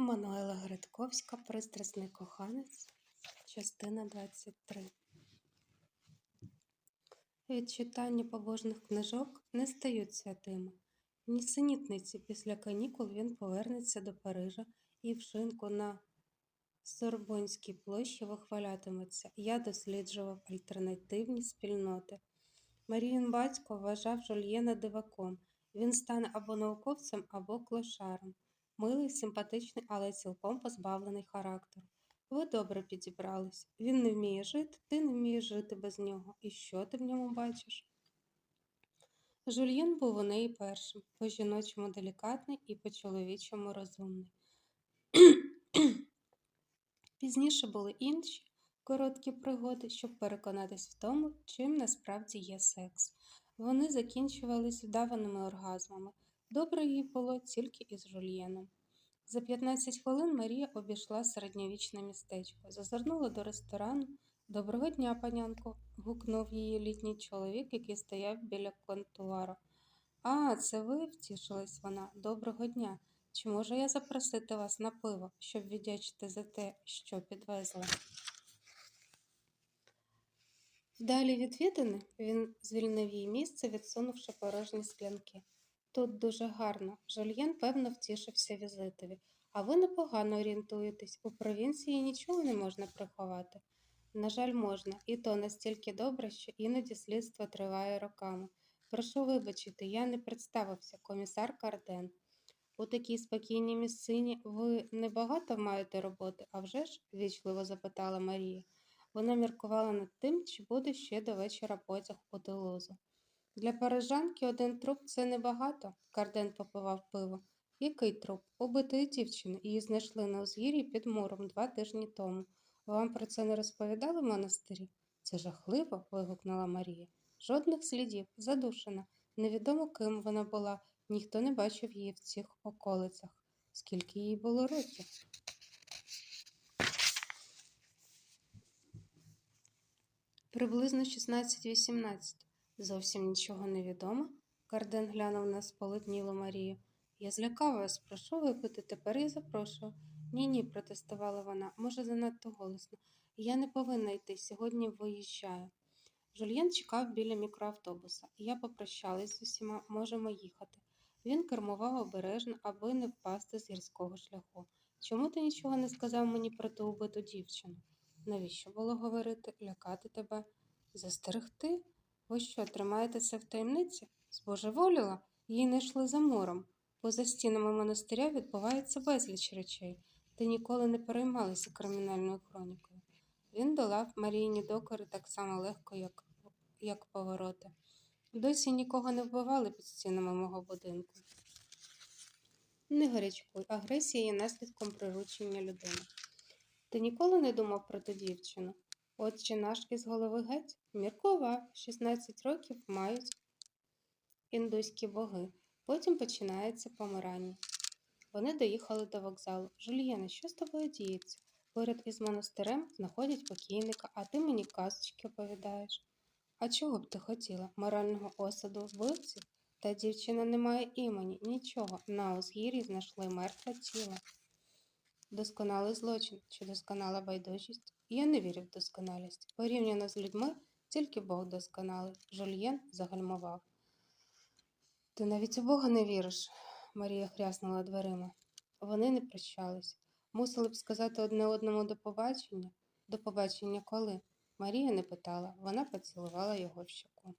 Мануела Гридковська Пристрасний коханець, частина 23. Від читання побожних книжок не стають святими. Нісенітниці після канікул він повернеться до Парижа і вшинку на Сорбонській площі вихвалятиметься. Я досліджував альтернативні спільноти. Маріїн батько вважав Жульєна диваком. Він стане або науковцем, або клошаром. Милий, симпатичний, але цілком позбавлений характеру. Ви добре підібрались. Він не вміє жити, ти не вмієш жити без нього. І що ти в ньому бачиш? Жульєн був у неї першим, по жіночому делікатний і по чоловічому розумний. Пізніше були інші короткі пригоди, щоб переконатись в тому, чим насправді є секс. Вони закінчувались вдаваними оргазмами. Добре їй було тільки із жульєном. За 15 хвилин Марія обійшла середньовічне містечко, зазирнула до ресторану. Доброго дня, панянко, гукнув її літній чоловік, який стояв біля контуару. А, це ви, втішилась вона. Доброго дня. Чи можу я запросити вас на пиво, щоб віддячити за те, що підвезли? Вдалі від віддани він звільнив їй місце, відсунувши порожні склянки. Тут дуже гарно. Жульєн, певно, втішився візитові. А ви непогано орієнтуєтесь. У провінції нічого не можна приховати. На жаль, можна, і то настільки добре, що іноді слідство триває роками. Прошу вибачити, я не представився, комісар Карден. У такій спокійній місцині ви небагато маєте роботи, а вже ж? вічливо запитала Марія. Вона міркувала над тим, чи буде ще до вечора потяг у Тулузу. Для парижанки один труп це небагато, Карден попивав пиво. Який труп? Убитої дівчини. Її знайшли на узгір'ї під муром два тижні тому. Вам про це не розповідали в монастирі? Це жахливо. вигукнула Марія. Жодних слідів, задушена. Невідомо ким вона була, ніхто не бачив її в цих околицях. Скільки їй було років? Приблизно 16-18. Зовсім нічого не відомо. Карден глянув на сполотнілу Марію. Я злякав вас, прошу випити, тепер я запрошую. Ні, ні, протестувала вона, може, занадто голосно. Я не повинна йти, сьогодні виїжджаю. Жульєн чекав біля мікроавтобуса, я попрощалась з усіма, можемо їхати. Він кермував обережно, аби не впасти з гірського шляху. Чому ти нічого не сказав мені про ту убиту дівчину? Навіщо було говорити, лякати тебе? Застерегти? Ви що, тримаєте це в таємниці? Збожеволіла? Її не йшли за мором. Поза стінами монастиря відбувається безліч речей. Ти ніколи не переймалася кримінальною хронікою. Він долав Марійні докори так само легко, як, як повороти. Досі нікого не вбивали під стінами мого будинку. Не гарячкуй, агресія є наслідком приручення людини. Ти ніколи не думав про ту дівчину? Отче наш із голови геть міркував, 16 років мають індуські боги. Потім починається помирання. Вони доїхали до вокзалу. Жульєне, що з тобою діється? Поряд із монастирем знаходять покійника, а ти мені казочки оповідаєш. А чого б ти хотіла? Морального осаду вбивців? Та дівчина не має імені, нічого. На узгір'ї знайшли мертве тіло. Досконалий злочин чи досконала байдужість? Я не вірю в досконалість. Порівняно з людьми, тільки Бог досконалий. Жульєн загальмував. Ти навіть у Бога не віриш, Марія хряснула дверима. Вони не прощались. Мусили б сказати одне одному до побачення. До побачення коли? Марія не питала, вона поцілувала його в щоку.